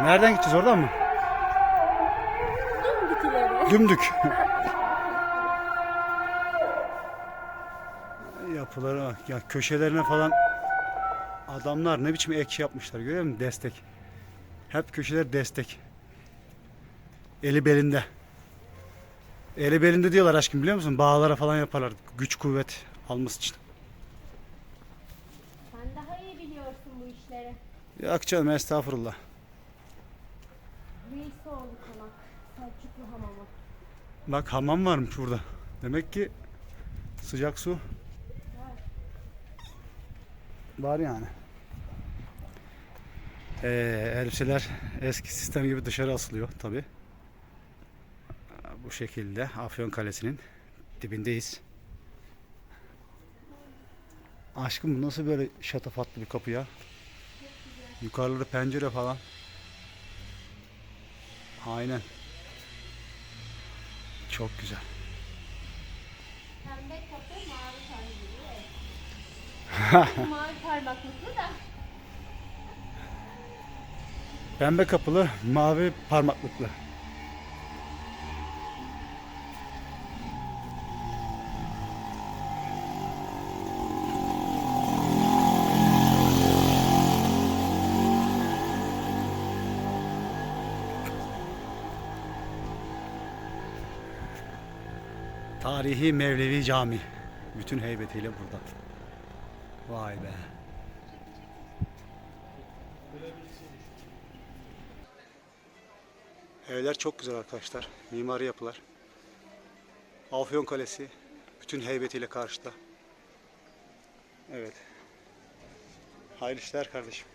Nereden gideceğiz oradan mı? Dümdük ileri. Dümdük. Yapılara bak. Ya köşelerine falan adamlar ne biçim ek yapmışlar görüyor musun? Destek. Hep köşeler destek. Eli belinde. Eli belinde diyorlar aşkım biliyor musun? Bağlara falan yaparlar. Güç kuvvet alması için. Sen daha iyi biliyorsun bu işleri. Yok canım estağfurullah. Bak hamam varmış burada. Demek ki sıcak su var yani. Ee, elbiseler eski sistem gibi dışarı asılıyor tabi. Bu şekilde Afyon Kalesi'nin dibindeyiz. Aşkım nasıl böyle şatafatlı bir kapı ya? Yukarıda pencere falan. Aynen. Çok güzel. Pembe kapı mavi parmaklı. mavi parmaklıklı da. Pembe kapılı, mavi parmaklıklı. Tarihi Mevlevi Cami. Bütün heybetiyle burada. Vay be. Evler çok güzel arkadaşlar. Mimari yapılar. Afyon Kalesi bütün heybetiyle karşıda. Evet. Hayırlı işler kardeşim.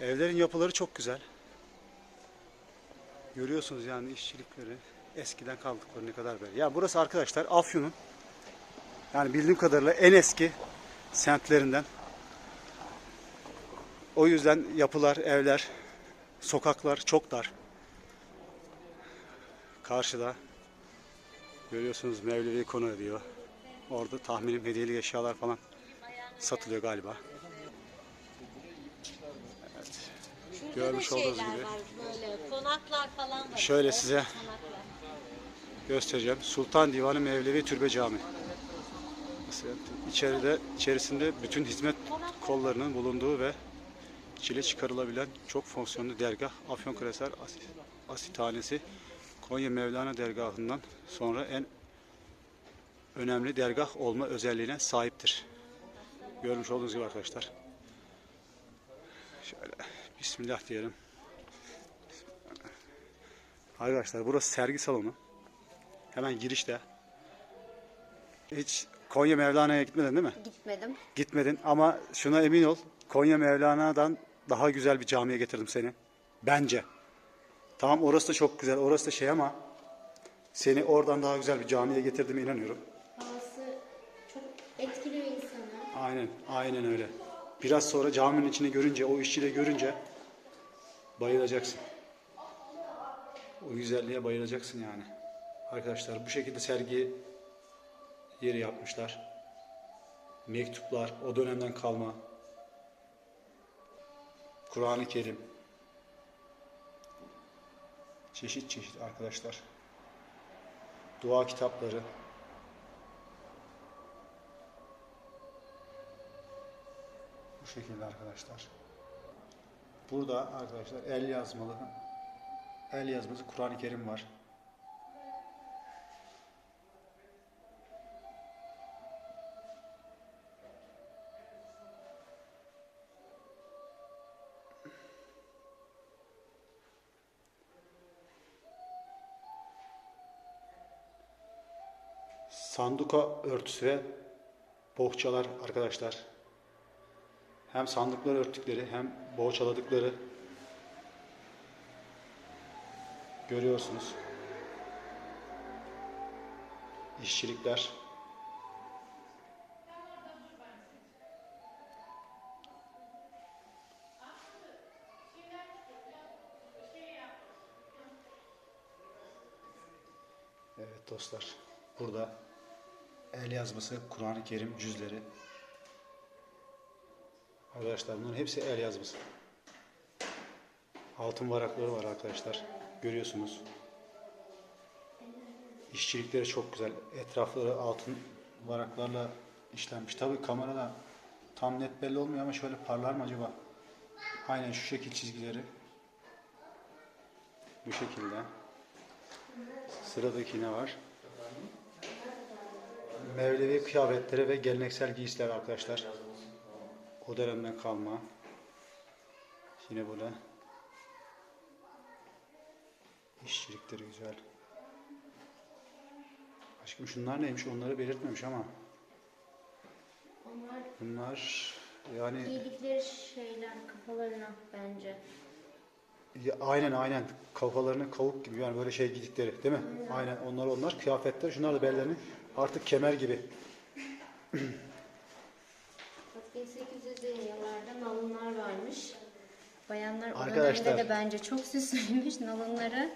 Evlerin yapıları çok güzel. Görüyorsunuz yani işçilikleri eskiden kaldıkları ne kadar böyle. Ya burası arkadaşlar Afyon'un yani bildiğim kadarıyla en eski semtlerinden. O yüzden yapılar, evler, Sokaklar çok dar. Karşıda görüyorsunuz Mevlevi konu diyor. Orada tahminim hediyeli eşyalar falan satılıyor galiba. Evet. Görmüş Şurada olduğunuz gibi. var böyle konaklar falan var. Şöyle size konaklar. Göstereceğim. Sultan Divanı Mevlevi Türbe Cami. İçeride içerisinde bütün hizmet kollarının bulunduğu ve çile çıkarılabilen çok fonksiyonlu dergah Afyonkarahisar As- Asithanesi Konya Mevlana dergahından sonra en önemli dergah olma özelliğine sahiptir. Görmüş olduğunuz gibi arkadaşlar. Şöyle Bismillah diyelim. Arkadaşlar burası sergi salonu. Hemen girişte. Hiç Konya Mevlana'ya gitmedin değil mi? Gitmedim. Gitmedin ama şuna emin ol. Konya Mevlana'dan daha güzel bir camiye getirdim seni. Bence. Tamam orası da çok güzel. Orası da şey ama seni oradan daha güzel bir camiye getirdiğime inanıyorum. Havası çok etkiliyor insanı. Aynen. Aynen öyle. Biraz sonra caminin içini görünce, o işçiyle görünce bayılacaksın. O güzelliğe bayılacaksın yani. Arkadaşlar bu şekilde sergi yeri yapmışlar. Mektuplar, o dönemden kalma. Kur'an-ı Kerim. Çeşit çeşit arkadaşlar. Dua kitapları. Bu şekilde arkadaşlar. Burada arkadaşlar el yazmalı el yazması Kur'an-ı Kerim var. Sanduka örtüsü ve bohçalar arkadaşlar. Hem sandıklar örttükleri hem boğçaladıkları görüyorsunuz. İşçilikler. Evet dostlar. Burada el yazması Kur'an-ı Kerim cüzleri. Arkadaşlar bunların hepsi el yazması. Altın varakları var arkadaşlar. Görüyorsunuz. İşçilikleri çok güzel. Etrafları altın varaklarla işlenmiş. Tabii kamerada tam net belli olmuyor ama şöyle parlar mı acaba? Aynen şu şekil çizgileri. Bu şekilde. Sıradaki ne var? Mevlevi kıyafetleri ve geleneksel giysiler arkadaşlar. O dönemden kalma. Yine böyle işçilikleri güzel. Aşkım şunlar neymiş onları belirtmemiş ama Onlar bunlar yani giydikleri şeyler kafalarına bence. Ya, aynen aynen kafalarını kavuk gibi yani böyle şey giydikleri değil mi? Aynen onlar onlar kıyafetler şunlar da bellerini artık kemer gibi. Bak 1800'lü yıllarda nalınlar varmış. Bayanlar o Arkadaşlar. dönemde de bence çok süslüymüş nalınları.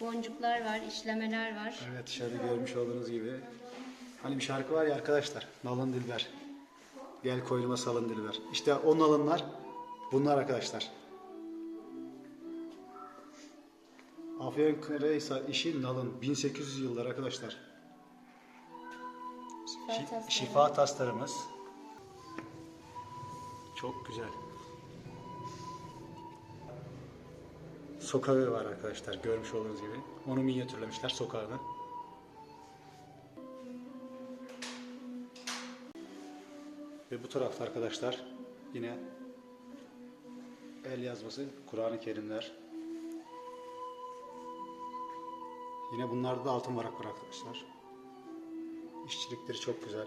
Boncuklar var, işlemeler var. Evet şöyle görmüş olduğunuz gibi. Hani bir şarkı var ya arkadaşlar. Nalın Dilber. Gel koynuma salın Dilber. İşte o nalınlar bunlar arkadaşlar. Afyonkarahisar işi nalın. 1800 yıllar arkadaşlar. Şifa Şi- tasları. şifa taslarımız. Çok güzel. Sokağı var arkadaşlar görmüş olduğunuz gibi. Onu minyatürlemişler sokağını. Ve bu tarafta arkadaşlar yine el yazması Kur'an-ı Kerimler. Yine bunlarda da altın varak var arkadaşlar. İşçilikleri çok güzel.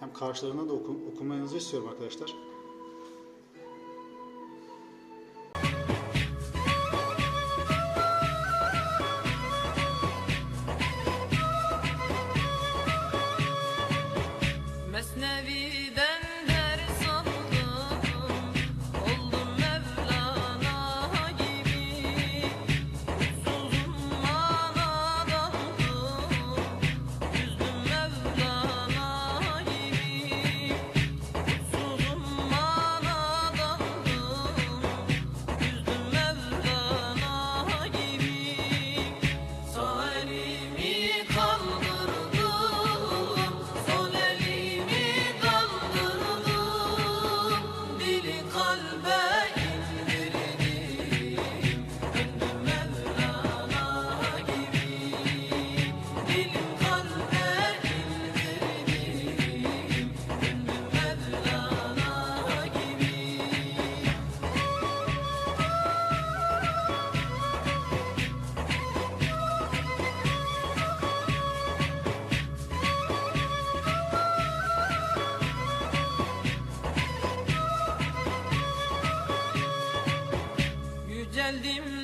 Hem karşılarına da oku, okumanızı istiyorum arkadaşlar.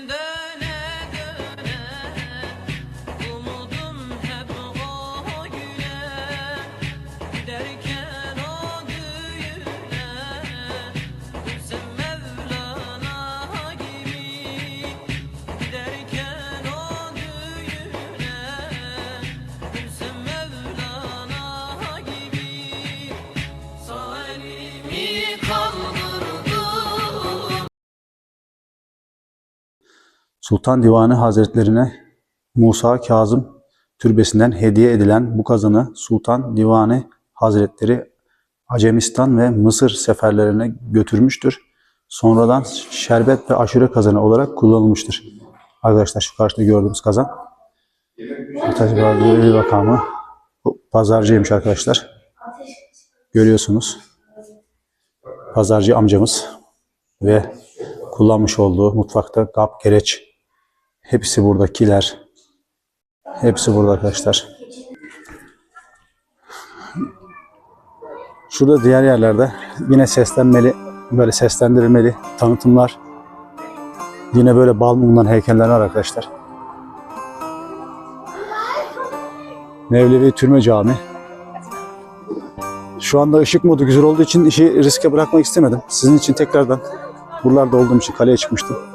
the Sultan Divanı Hazretlerine Musa Kazım türbesinden hediye edilen bu kazanı Sultan Divanı Hazretleri Acemistan ve Mısır seferlerine götürmüştür. Sonradan şerbet ve aşure kazanı olarak kullanılmıştır. Arkadaşlar şu karşıda gördüğümüz kazan. Bakanı bu pazarcıymış arkadaşlar. Görüyorsunuz. Pazarcı amcamız ve kullanmış olduğu mutfakta kap, gereç hepsi buradakiler. Hepsi burada arkadaşlar. Şurada diğer yerlerde yine seslenmeli, böyle seslendirilmeli tanıtımlar. Yine böyle bal mumundan heykeller var arkadaşlar. Mevlevi Türme Camii. Şu anda ışık modu güzel olduğu için işi riske bırakmak istemedim. Sizin için tekrardan buralarda olduğum için kaleye çıkmıştım.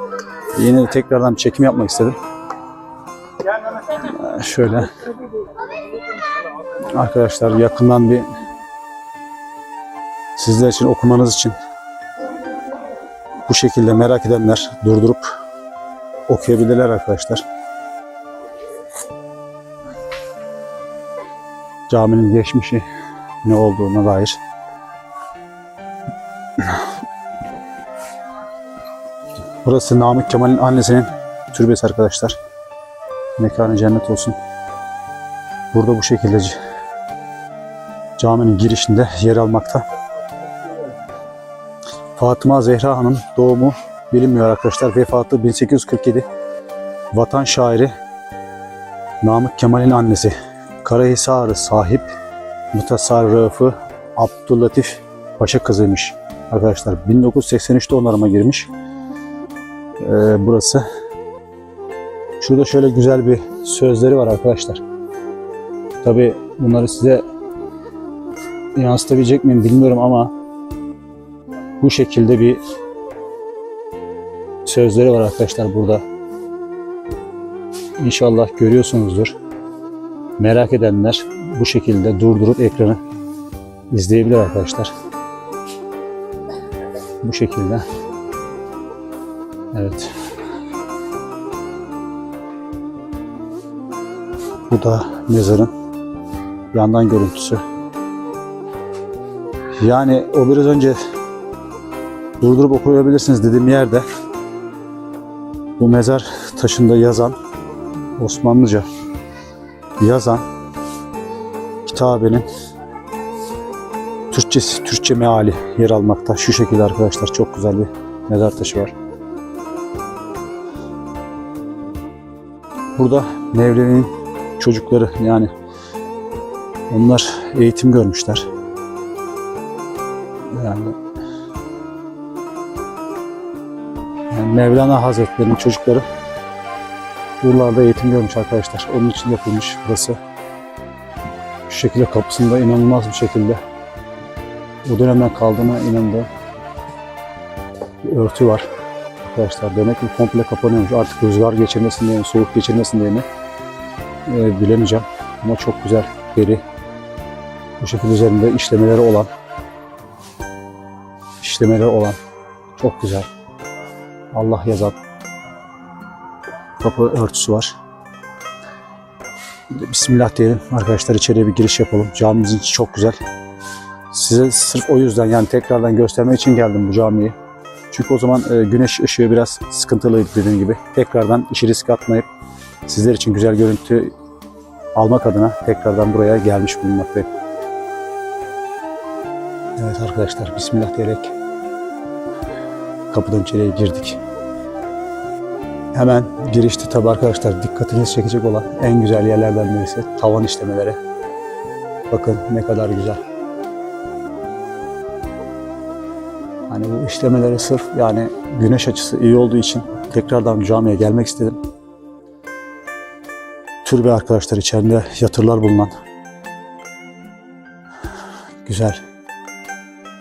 Yine de tekrardan bir çekim yapmak istedim. Ee, Şöyle. Arkadaşlar yakından bir sizler için okumanız için bu şekilde merak edenler durdurup okuyabilirler arkadaşlar. Caminin geçmişi ne olduğuna dair. Burası Namık Kemal'in annesinin türbesi arkadaşlar. Mekanı cennet olsun. Burada bu şekilde caminin girişinde yer almakta. Fatıma Zehra Hanım doğumu bilinmiyor arkadaşlar. Vefatı 1847. Vatan şairi Namık Kemal'in annesi. Karahisar'ı sahip mutasarrıfı Abdüllatif Paşa kızıymış. Arkadaşlar 1983'te onarıma girmiş. Ee, burası. Şurada şöyle güzel bir sözleri var arkadaşlar. Tabi bunları size yansıtabilecek miyim bilmiyorum ama bu şekilde bir sözleri var arkadaşlar burada. İnşallah görüyorsunuzdur. Merak edenler bu şekilde durdurup ekranı izleyebilir arkadaşlar. Bu şekilde. Evet. Bu da mezarın yandan görüntüsü. Yani o biraz önce durdurup okuyabilirsiniz dediğim yerde bu mezar taşında yazan Osmanlıca yazan kitabenin Türkçesi, Türkçe meali yer almakta. Şu şekilde arkadaşlar çok güzel bir mezar taşı var. Burada Mevlevi'nin çocukları yani onlar eğitim görmüşler. Yani, yani Mevlana Hazretleri'nin çocukları buralarda eğitim görmüş arkadaşlar. Onun için yapılmış burası. Şu şekilde kapısında inanılmaz bir şekilde o dönemden kaldığına inandığım bir örtü var. Arkadaşlar demek ki komple kapanıyormuş. Artık rüzgar geçirmesin diye mi, soğuk geçirmesin diye mi e, bilemeyeceğim. Ama çok güzel deri. Bu şekilde üzerinde işlemeleri olan işlemeleri olan çok güzel. Allah yazan kapı örtüsü var. Bismillah diyelim arkadaşlar içeriye bir giriş yapalım. Camimizin içi çok güzel. Size sırf o yüzden yani tekrardan göstermek için geldim bu camiyi. Çünkü o zaman e, güneş ışığı biraz sıkıntılıydı dediğim gibi. Tekrardan işi risk atmayıp sizler için güzel görüntü almak adına tekrardan buraya gelmiş bulunmaktayım. Evet arkadaşlar Bismillah diyerek kapıdan içeriye girdik. Hemen girişte tabi arkadaşlar dikkatinizi çekecek olan en güzel yerlerden birisi tavan işlemeleri. Bakın ne kadar güzel. Hani bu işlemeleri sırf yani güneş açısı iyi olduğu için tekrardan camiye gelmek istedim. Türbe arkadaşlar içerisinde yatırlar bulunan güzel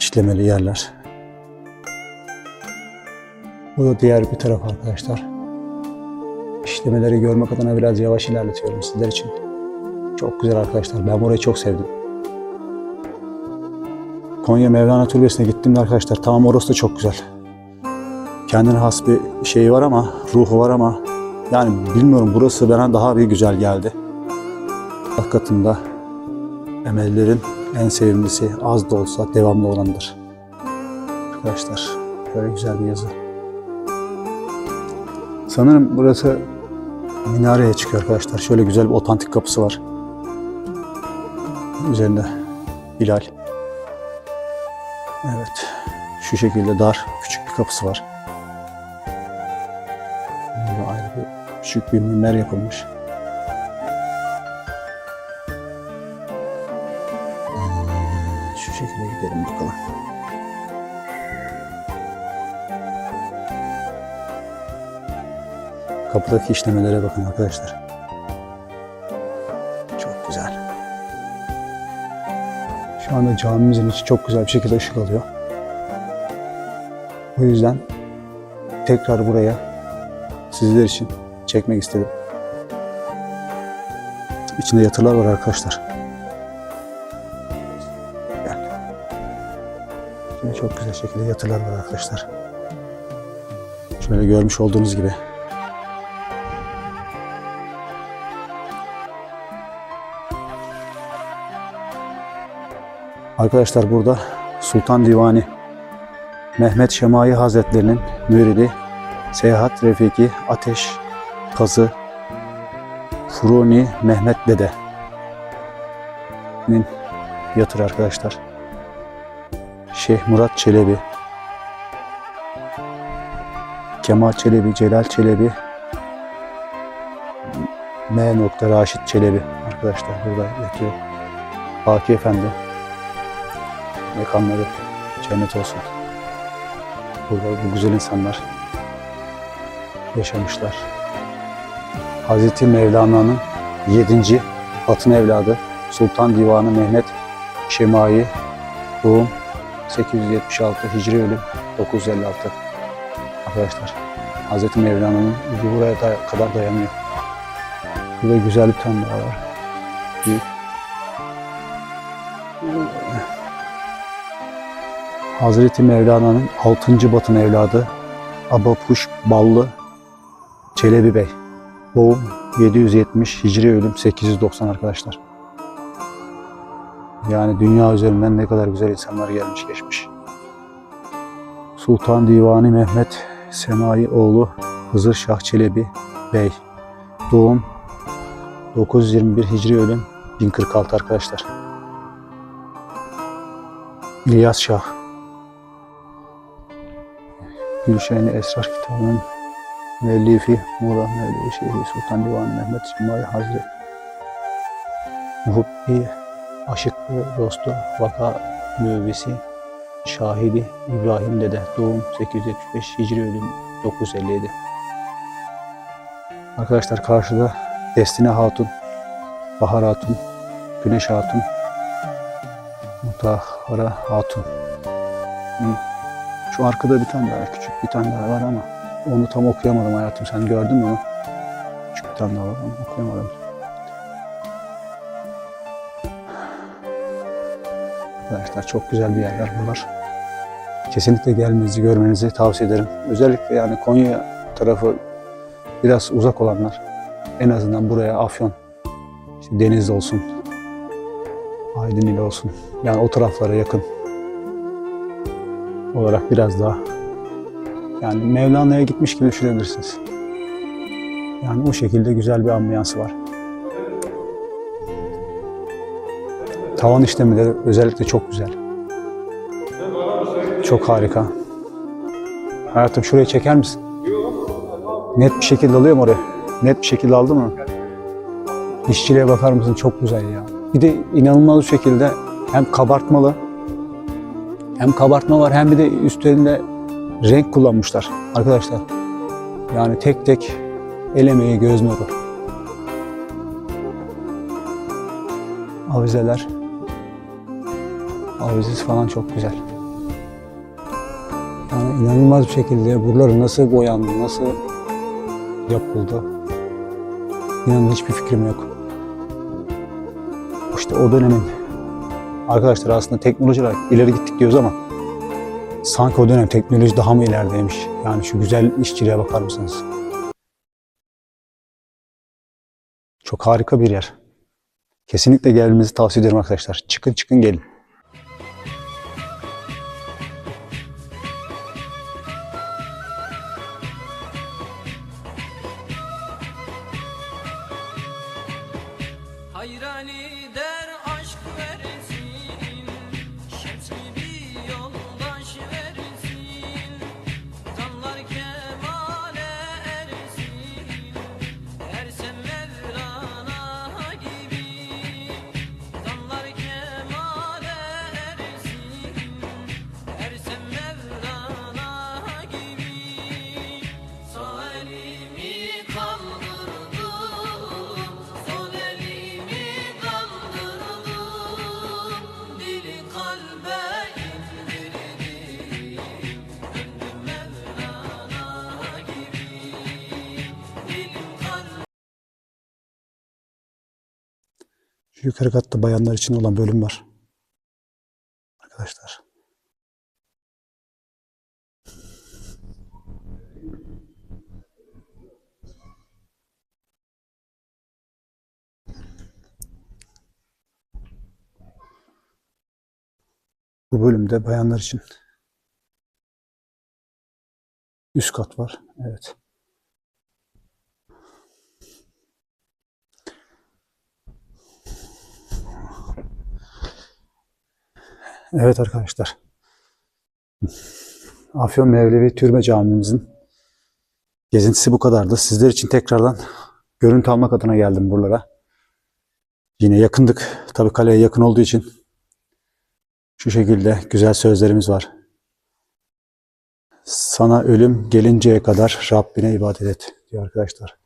işlemeli yerler. Bu da diğer bir taraf arkadaşlar. İşlemeleri görmek adına biraz yavaş ilerletiyorum sizler için. Çok güzel arkadaşlar. Ben burayı çok sevdim. Konya Mevlana Türbesi'ne gittiğimde arkadaşlar tamam orası da çok güzel. Kendine has bir şeyi var ama, ruhu var ama yani bilmiyorum burası bana daha bir güzel geldi. Allah emellerin en sevimlisi az da olsa devamlı olandır. Arkadaşlar böyle güzel bir yazı. Sanırım burası minareye çıkıyor arkadaşlar. Şöyle güzel bir otantik kapısı var. Üzerinde hilal. Evet. Şu şekilde dar, küçük bir kapısı var. Burada ayrı bir küçük bir minber yapılmış. Şu şekilde gidelim bakalım. Kapıdaki işlemelere bakın arkadaşlar. Şu anda camimizin içi çok güzel bir şekilde ışık alıyor. O yüzden tekrar buraya sizler için çekmek istedim. İçinde yatırlar var arkadaşlar. Gel. İçinde çok güzel şekilde yatırlar var arkadaşlar. Şöyle görmüş olduğunuz gibi. Arkadaşlar burada Sultan Divani Mehmet Şemai Hazretlerinin müridi Seyahat Refiki Ateş Kazı Furuni Mehmet Dede'nin yatır arkadaşlar. Şeyh Murat Çelebi Kemal Çelebi, Celal Çelebi M. Raşit Çelebi arkadaşlar burada yatıyor. Baki Efendi mekanları cennet olsun. Burada bu güzel insanlar yaşamışlar. Hazreti Mevlana'nın 7. Batın evladı Sultan Divanı Mehmet Şemai doğum 876 Hicri ölüm 956 arkadaşlar. Hazreti Mevlana'nın buraya da, kadar dayanıyor. Burada güzel bir tane daha var. Büyük. Hazreti Mevlana'nın 6. Batın evladı Abapuş Ballı Çelebi Bey. Doğum 770, Hicri ölüm 890 arkadaşlar. Yani dünya üzerinden ne kadar güzel insanlar gelmiş geçmiş. Sultan Divani Mehmet Semai oğlu Hızır Şah Çelebi Bey. Doğum 921 Hicri ölüm 1046 arkadaşlar. İlyas Şah Gülşen-i Esrar kitabının müellifi Muğla Mevlevi Şeyhi Sultan Divani Mehmet Semai Hazretleri Muhibbi, aşıklı, dostu, vaka müvvisi, şahidi İbrahim Dede, doğum 875, Hicri ölüm 957. Arkadaşlar karşıda Destine Hatun, Bahar Hatun, Güneş Hatun, Mutahhara Hatun. Hı. Şu arkada bir tane daha, küçük bir tane daha var ama onu tam okuyamadım hayatım. Sen gördün mü onu? Küçük bir tane daha var ama okuyamadım. Arkadaşlar çok güzel bir yerler bunlar. Kesinlikle gelmenizi, görmenizi tavsiye ederim. Özellikle yani Konya tarafı biraz uzak olanlar en azından buraya Afyon, işte Denizli olsun, Aydın ile olsun. Yani o taraflara yakın olarak biraz daha yani Mevlana'ya gitmiş gibi düşünebilirsiniz. Yani o şekilde güzel bir ambiyansı var. Tavan işlemeleri özellikle çok güzel. Çok harika. Hayatım şurayı çeker misin? Net bir şekilde alıyor mu oraya? Net bir şekilde aldı mı? İşçiliğe bakar mısın? Çok güzel ya. Bir de inanılmaz bir şekilde hem kabartmalı hem kabartma var hem bir de üstlerinde renk kullanmışlar arkadaşlar. Yani tek tek el emeği göz nuru. Avizeler. Avizesi falan çok güzel. Yani inanılmaz bir şekilde buraları nasıl boyandı, nasıl yapıldı. İnanın hiçbir fikrim yok. İşte o dönemin arkadaşlar aslında teknoloji olarak ileri gittik diyoruz ama sanki o dönem teknoloji daha mı ilerideymiş? Yani şu güzel işçiliğe bakar mısınız? Çok harika bir yer. Kesinlikle gelmenizi tavsiye ederim arkadaşlar. Çıkın çıkın gelin. yukarı katta bayanlar için olan bölüm var. Arkadaşlar. Bu bölümde bayanlar için üst kat var. Evet. Evet arkadaşlar. Afyon Mevlevi Türbe Camimizin gezintisi bu kadardı. Sizler için tekrardan görüntü almak adına geldim buralara. Yine yakındık. Tabii kaleye yakın olduğu için şu şekilde güzel sözlerimiz var. Sana ölüm gelinceye kadar Rabbine ibadet et diyor arkadaşlar.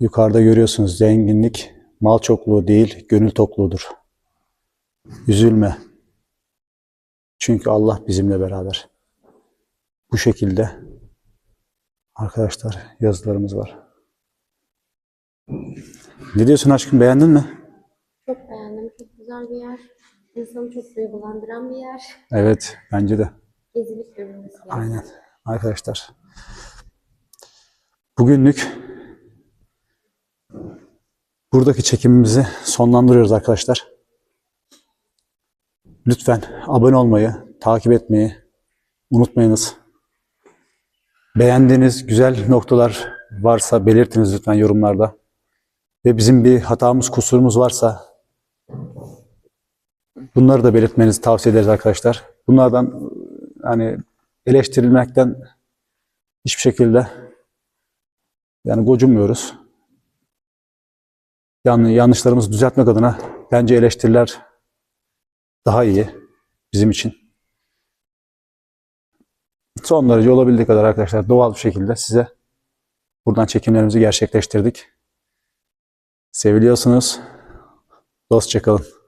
Yukarıda görüyorsunuz zenginlik mal çokluğu değil gönül tokluğudur. Üzülme. Çünkü Allah bizimle beraber. Bu şekilde arkadaşlar yazılarımız var. Ne diyorsun aşkım beğendin mi? Çok beğendim. Çok güzel bir yer. İnsanı çok duygulandıran bir yer. Evet bence de. Gezilip görülmesi lazım. Aynen arkadaşlar. Bugünlük buradaki çekimimizi sonlandırıyoruz arkadaşlar. Lütfen abone olmayı, takip etmeyi unutmayınız. Beğendiğiniz güzel noktalar varsa belirtiniz lütfen yorumlarda. Ve bizim bir hatamız, kusurumuz varsa bunları da belirtmenizi tavsiye ederiz arkadaşlar. Bunlardan hani eleştirilmekten hiçbir şekilde yani gocunmuyoruz. Yani yanlışlarımızı düzeltmek adına bence eleştiriler daha iyi bizim için. Son derece olabildiği kadar arkadaşlar doğal bir şekilde size buradan çekimlerimizi gerçekleştirdik. Seviliyorsunuz. Dostça kalın.